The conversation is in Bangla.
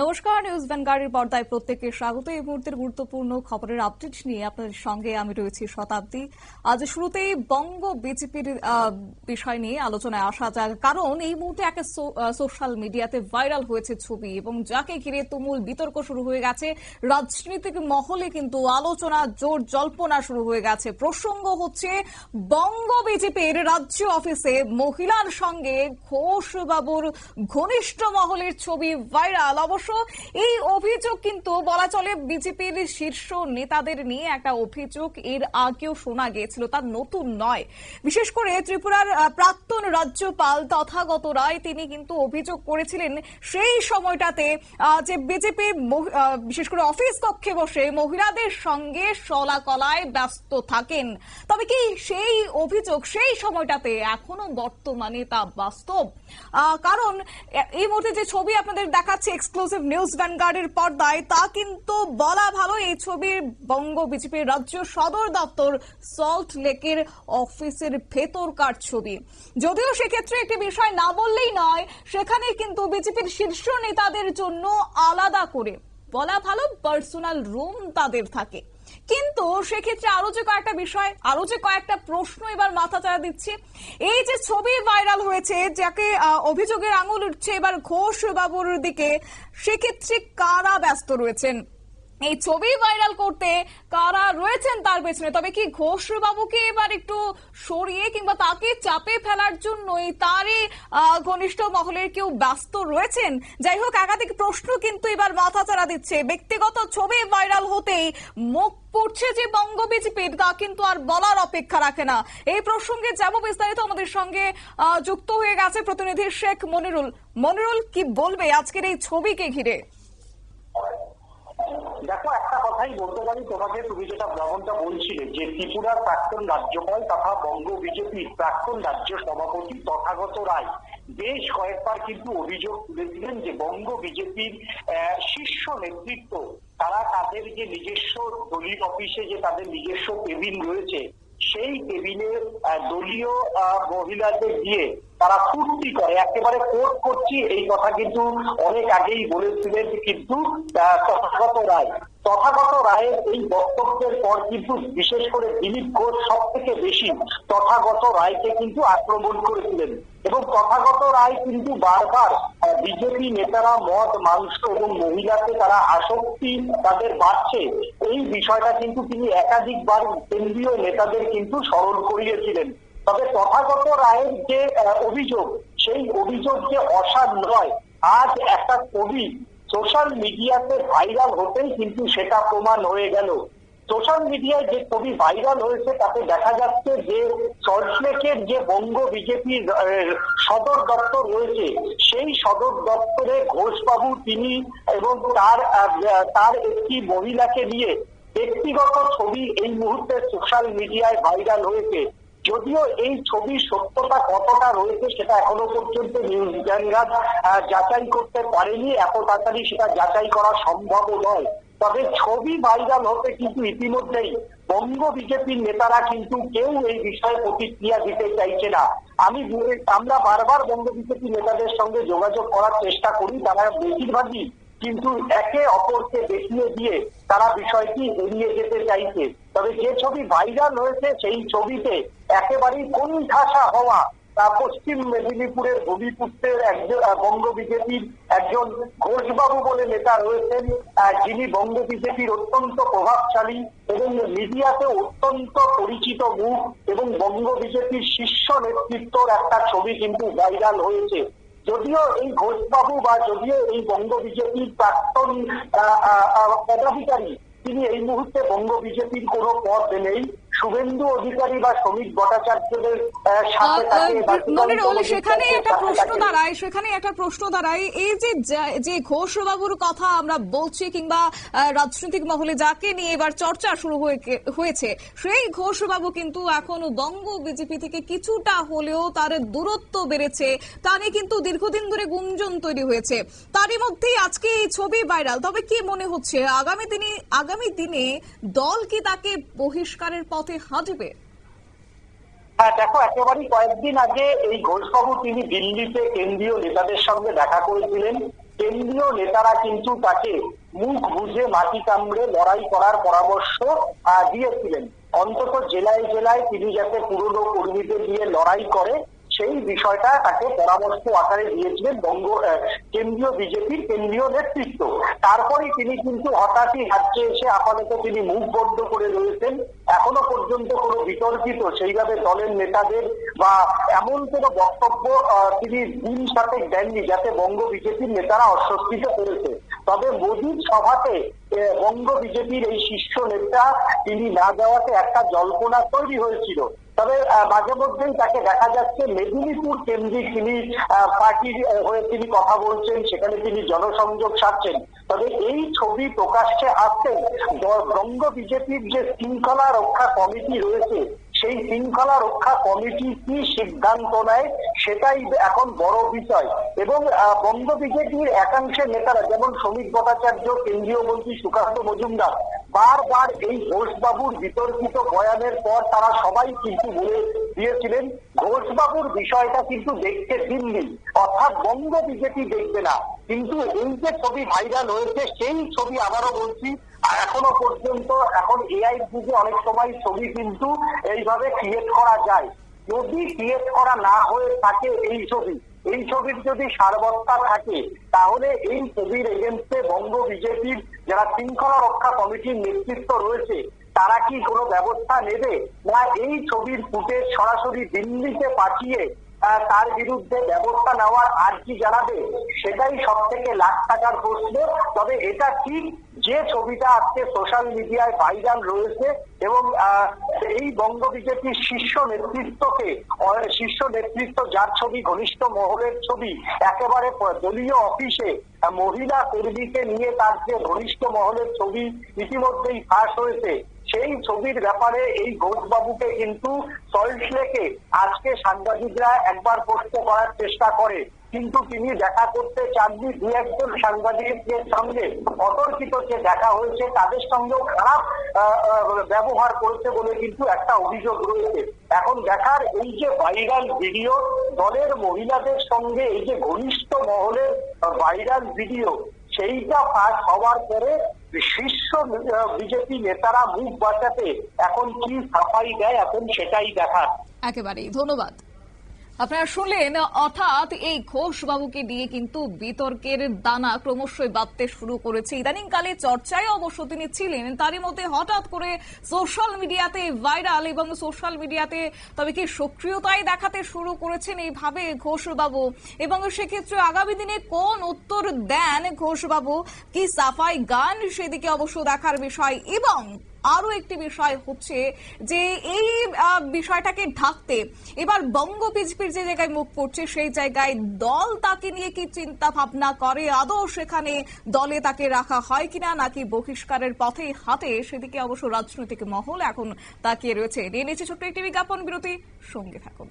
নমস্কার, নিউজ ভ্যানগার্ডের পর্দায় প্রত্যেককে স্বাগত। এই মুহূর্তের গুরুত্বপূর্ণ খবরের আপডেট নিয়ে আপনাদের সঙ্গে আমি রয়েছি শতাব্দী। আজ শুরুতেই বঙ্গ বিজেপির বিষয় নিয়ে আলোচনায় আসা যাক। কারণ এই মুহূর্তে একটা সোশ্যাল মিডিয়াতে ভাইরাল হয়েছে ছবি এবং যাকে ঘিরে তুমুল বিতর্ক শুরু হয়ে গেছে। রাজনৈতিক মহলে কিন্তু আলোচনা, জোর জল্পনা শুরু হয়ে গেছে। প্রসঙ্গ হচ্ছে, বঙ্গ বিজেপির রাজ্য অফিসে মহিলার সঙ্গে ঘোষবাবুর ঘনিষ্ঠ মহলের ছবি ভাইরাল। অবশ্য এই অভিযোগ কিন্তু বলা চলে বিজেপির শীর্ষ নেতাদের নিয়ে একটা অভিযোগ। এর আগেও শোনা গিয়েছিল, তা নতুন নয়। বিশেষ করে ত্রিপুরার প্রাক্তন রাজ্যপাল তথাগত রায়, তিনি কিন্তু অভিযোগ করেছিলেন সেই সময়টাতে যে বিজেপি বিশেষ করে অফিস কক্ষে বসে মহিলাদের সঙ্গে চলাকলায় ব্যস্ত থাকেন। তবে কি সেই অভিযোগ সেই সময়টাতে এখনও বর্তমানে তা বাস্তব? কারণ এই মুহূর্তে যে ছবি আপনাদের দেখাচ্ছে এক্সক্লুসিভ নিউজ ভ্যানগার্ডের পর্দায়, তা কিন্তু বলা ভালো। এই ছবির বঙ্গ বিজেপির রাজ্য সদর দপ্তর সল্ট লেকের অফিসের ভেতরকার ছবি। যদিও সেক্ষেত্রে একটি বিষয় না বললেই নয়, সেখানে কিন্তু বিজেপির শীর্ষ নেতাদের জন্য আলাদা করে। বলা ভালো পার্সোনাল রুম তাদের থাকে। কিন্তু সেক্ষেত্রে আরও যে কয়েকটা বিষয়, আরও যে কয়েকটা প্রশ্ন এবার মাথা চাড়া দিচ্ছে। এই যে ছবি ভাইরাল হয়েছে, যাকে অভিযোগের আঙুল উঠছে এবার ঘোষ বাবুর দিকে, সেক্ষেত্রে কারা ব্যস্ত রয়েছেন? এই ছবি ভাইরাল করতে কারা রয়েছেন তার পেছনে। তবে কি ঘোষ বাবুকে এবার একটু সরিয়ে কিংবা তাকে চাপে ফেলার জন্যই তারই ঘনিষ্ঠ মহলের কেউ ব্যস্ত রয়েছেন? যাই হোক, একাধিক প্রশ্ন কিন্তু এবার মাথা চাড়া দিচ্ছে। ব্যক্তিগত ছবি ভাইরাল হতেই মুখ পড়ছে যে বঙ্গ বিজেপির তা কিন্তু আর বলার অপেক্ষা রাখে না। এই প্রসঙ্গে যাব বিস্তারিত আমাদের সঙ্গে যুক্ত হয়ে গেছে প্রতিনিধি শেখ মনিরুল। মনিরুল, কি বলবে আজকের এই ছবিকে ঘিরে? দেখো কথাই বলতে পারি তোমাকে তুমি যেটা যেমনটা বলছিলে যে ত্রিপুরার প্রাক্তন রাজ্যপাল তথা বঙ্গ বিজেপির প্রাক্তন রাজ্য সভাপতি তথাগত রায় বেশ কয়েকবার কিন্তু অভিযোগ তুলেছিলেন যে বঙ্গ বিজেপির শীর্ষ নেতৃত্ব তারা তাদের যে নিজস্ব দলীয় অফিসে যে তাদের নিজস্ব কেবিন রয়েছে সেই আহ, দলীয় মহিলাদের দিয়ে তারা ফুর্তি করে। একেবারে কোর্ট করছি, এই কথা কিন্তু অনেক আগেই বলেছিলেন কিন্তু তথাগত রায়। তথাগত রায়ের এই বক্তব্যের পর কিন্তু বিশেষ করে দিলীপ ঘোষ সব থেকে বেশি তথাগত রায়কে কিন্তু আক্রমণ করেছিলেন। এবং তথাগত রায় কিন্তু বারবার বিজেপি নেতারা মদ, মাংস এবং মহিলাকে তারা আসক্তি তাদের বাড়ছে। এই বিষয়টা কিন্তু তিনি একাধিকবার কেন্দ্রীয় নেতাদের কিন্তু স্মরণ করিয়েছিলেন। তবে তথাগত রায়ের যে অভিযোগ, সেই অভিযোগ যে অসার নয়, আজ একটা কবি সোশ্যাল মিডিয়াতে ভাইরাল হতেই কিন্তু সেটা প্রমাণ হয়ে গেল। সোশ্যাল মিডিয়ায় যে ছবি ভাইরাল হয়েছে, তাতে দেখা যাচ্ছে যে সল্টলেকের যে বঙ্গ বিজেপির সদর দপ্তর রয়েছে, সেই সদর দপ্তরে ঘোষবাবু, তিনি এবং তার তার একটি মহিলাকে নিয়ে ব্যক্তিগত ছবি এই মুহূর্তে সোশ্যাল মিডিয়ায় ভাইরাল হয়েছে। যদিও এই ছবির সত্যতা কতটা রয়েছে সেটা এখনও পর্যন্ত চ্যানেল যাচাই করতে পারেনি, এত তাড়াতাড়ি সেটা যাচাই করা সম্ভব নয়। তবে ছবি ভাইরাল হতে কিন্তু ইতিমধ্যেই বঙ্গ বিজেপির নেতারা কিন্তু কেউ এই বিষয়ে প্রতিক্রিয়া দিতে চাইছে না। আমি আমরা বারবার বঙ্গ বিজেপি নেতাদের সঙ্গে যোগাযোগ করার চেষ্টা করি, তারা বেশিরভাগই কিন্তু একে অপরকে দেখিয়ে দিয়ে তারা বিষয়টি এড়িয়ে যেতে চাইছে। তবে যে ছবি ভাইরাল হয়েছে সেই ছবিতে একেবারেই কোণঠাসা হওয়া তা পশ্চিম মেদিনীপুরের ভূমিপুত্রের একজন বঙ্গ বিজেপির একজন ঘোষবাবু বলে নেতা রয়েছেন। যিনি বঙ্গ বিজেপির অত্যন্ত প্রভাবশালী এবং মিডিয়াতে অত্যন্ত পরিচিত মুখ এবং বঙ্গ বিজেপির শীর্ষ নেতৃত্বর একটা ছবি কিন্তু ভাইরাল হয়েছে। যদিও এই ঘোষবাবু বা যদিও এই বঙ্গ বিজেপির প্রাক্তন পদাধিকারী, তিনি এই মুহূর্তে বঙ্গ বিজেপির কোনো পদ নেই। শুভেন্দু অধিকারী বা শ্রমিক ভট্টাচার্যদের সাথে তাকে তৃণমূল সেখানে একটা প্রশ্ন দাঁড়ায় সেখানে একটা প্রশ্ন দাঁড়ায়। এই যে যা- কথা আমরা বলছি কিংবা রাজনৈতিক মহলে যাকে নিয়ে এবার চর্চা শুরু হয়েছে সেই ঘোষবাবু কিন্তু এখনও বঙ্গ বিজেপি থেকে কিছুটা হলেও তার দূরত্ব বেড়েছে। তা নিয়ে কিন্তু দীর্ঘদিন ধরে গুঞ্জন তৈরি হয়েছে। তারই মধ্যেই আজকে এই ছবি ভাইরাল। তবে কি মনে হচ্ছে আগামী দিনে আগামী দিনে দল কি তাকে বহিষ্কারের পথে হাঁটবে। হ্যাঁ দেখো, একেবারেই কয়েকদিন আগে এই ঘোষবাবু তিনি দিল্লিতে কেন্দ্রীয় নেতাদের সঙ্গে দেখা করেছিলেন। কেন্দ্রীয় নেতারা কিন্তু তাকে মুখ বুঝে মাটি কামড়ে লড়াই করার পরামর্শ দিয়েছিলেন। অন্তত জেলায় জেলায় তিনি যাতে পুরনো কর্মীদের দিয়ে লড়াই করে সেই বিষয়টা তাকে পরামর্শ আকারে দিয়েছিলেন বঙ্গ কেন্দ্রীয় বিজেপির কেন্দ্রীয় নেতৃত্ব। তারপরে তিনি কিন্তু হঠাৎই রাজ্যে এসে আপাতত তিনি মুখ বন্ধ করে রয়েছেন। এখনও পর্যন্ত কোনো বিতর্কিত সেইভাবে দলের নেতাদের বা এমন কোনো বক্তব্য তিনি দিন সাথে দেননি যাতে বঙ্গ বিজেপির নেতারা অস্বস্তিতে করেছে তবে মোদীর সভাতে বঙ্গ বিজেপির এই শীর্ষ নেতা তিনি না যাওয়াতে একটা জল্পনা তৈরি হয়েছিল। তবে মাঝে মধ্যেই তাকে দেখা যাচ্ছে মেদিনীপুর কেন্দ্রিক তিনি পার্টির হয়ে তিনি কথা বলছেন, সেখানে তিনি জনসংযোগ সারছেন। তবে এই ছবি প্রকাশ্যে ব- বঙ্গ বিজেপির যে শৃঙ্খলা রক্ষা কমিটি রয়েছে, সেই শৃঙ্খলা রক্ষা কমিটি কি সিদ্ধান্ত নেয়, সেটাই এখন বড় বিষয়। এবং বঙ্গ বিজেপির একাংশের নেতারা, যেমন শ্রমিক ভট্টাচার্য, কেন্দ্রীয় মন্ত্রী সুকান্ত মজুমদার বারবার এই ঘোষবাবুর বিতর্কিত বয়ানের পর তারা সবাই কিন্তু বলে দিয়েছিলেন, ঘোষবাবুর বিষয়টা কিন্তু দেখতে দিল্লি, অর্থাৎ বঙ্গ বিজেপি দেখবে না। কিন্তু এই যে ছবি ভাইরাল হয়েছে, সেই ছবি আবারও বলছি এখনও পর্যন্ত এখন এআই যুগে অনেক সময় ছবি কিন্তু এইভাবে ক্রিয়েট করা যায়। যদি ক্রিয়েট করা না হয়ে থাকে এই ছবি এই ছবির যদি সারবত্তা থাকে, তাহলে এই ছবির এগেনস্টে বঙ্গ বিজেপির যারা শৃঙ্খলা রক্ষা কমিটির নেতৃত্ব রয়েছে, তারা কি কোনো ব্যবস্থা নেবে? না, এই ছবির ফুটেজ সরাসরি দিল্লিতে পাঠিয়ে তার বিরুদ্ধে ব্যবস্থা নেওয়ার আর্জি জানাবে? সেটাই সব থেকে লাখ টাকার প্রশ্ন। তবে এটা ঠিক যে ছবিটা আজকে সোশ্যাল মিডিয়ায় ভাইরাল রয়েছে এবং এই বঙ্গ বিজেপির শীর্ষ নেতৃত্বকে শীর্ষ নেতৃত্ব যার ছবি, ঘনিষ্ঠ মহলের ছবি, একেবারে দলীয় অফিসে, মহিলা কর্মীকে নিয়ে তার যে ঘনিষ্ঠ মহলের ছবি ইতিমধ্যেই ফাঁস হয়েছে। সেই ছবির ব্যাপারে এই ঘোষবাবুকে কিন্তু সল্টলেকে আজকে সাংবাদিকরা একবার প্রশ্ন করার চেষ্টা করে। কিন্তু তিনি দেখা করতে চাননি, দু একজন সাংবাদিকদের সঙ্গে অতর্কিত যে দেখা হয়েছে তাদের সঙ্গেও খারাপ ব্যবহার করেছে বলে কিন্তু একটা অভিযোগ রয়েছে। এখন দেখার এই যে ভাইরাল ভিডিও, দলের মহিলাদের সঙ্গে এই যে ঘনিষ্ঠ মহলের ভাইরাল ভিডিও, সেইটা পাস হওয়ার পরে শীর্ষ বিজেপি নেতারা মুখ বাঁচাতে এখন কি সাফাই দেয় এখন সেটাই দেখার। একেবারেই ধন্যবাদ। আপনারা শুনলেন অর্থাৎ এই ঘোষ বাবুকে নিয়ে কিন্তু বিতর্কের দানা ক্রমশই বাঁধতে শুরু করেছে। ইদানিংকালে চর্চায় অবশ্য তিনি ছিলেন। তারই মধ্যে হঠাৎ করে সোশ্যাল মিডিয়াতে ভাইরাল এবং সোশ্যাল মিডিয়াতে তবে কি সক্রিয়তাই দেখাতে শুরু করেছেন এইভাবে ঘোষবাবু? এবং সেক্ষেত্রে আগামী দিনে কোন উত্তর দেন ঘোষবাবু? কি সাফাই গান সেদিকে অবশ্য দেখার বিষয়। এবং আরও একটি বিষয় হচ্ছে যে এই বিষয়টাকে ঢাকতে এবার বঙ্গ বিজেপির যে জায়গায় মুখ করছে, সেই জায়গায় দল তাকে নিয়ে কি চিন্তা ভাবনা করে? আদৌ সেখানে দলে তাকে রাখা হয় কিনা, নাকি বহিষ্কারের পথে হাতে সেদিকে অবশ্য রাজনৈতিক মহল এখন তাকিয়ে রয়েছে। নিয়ে নিচ্ছে ছোট্ট একটি বিজ্ঞাপন, বিরতি, সঙ্গে থাকুন।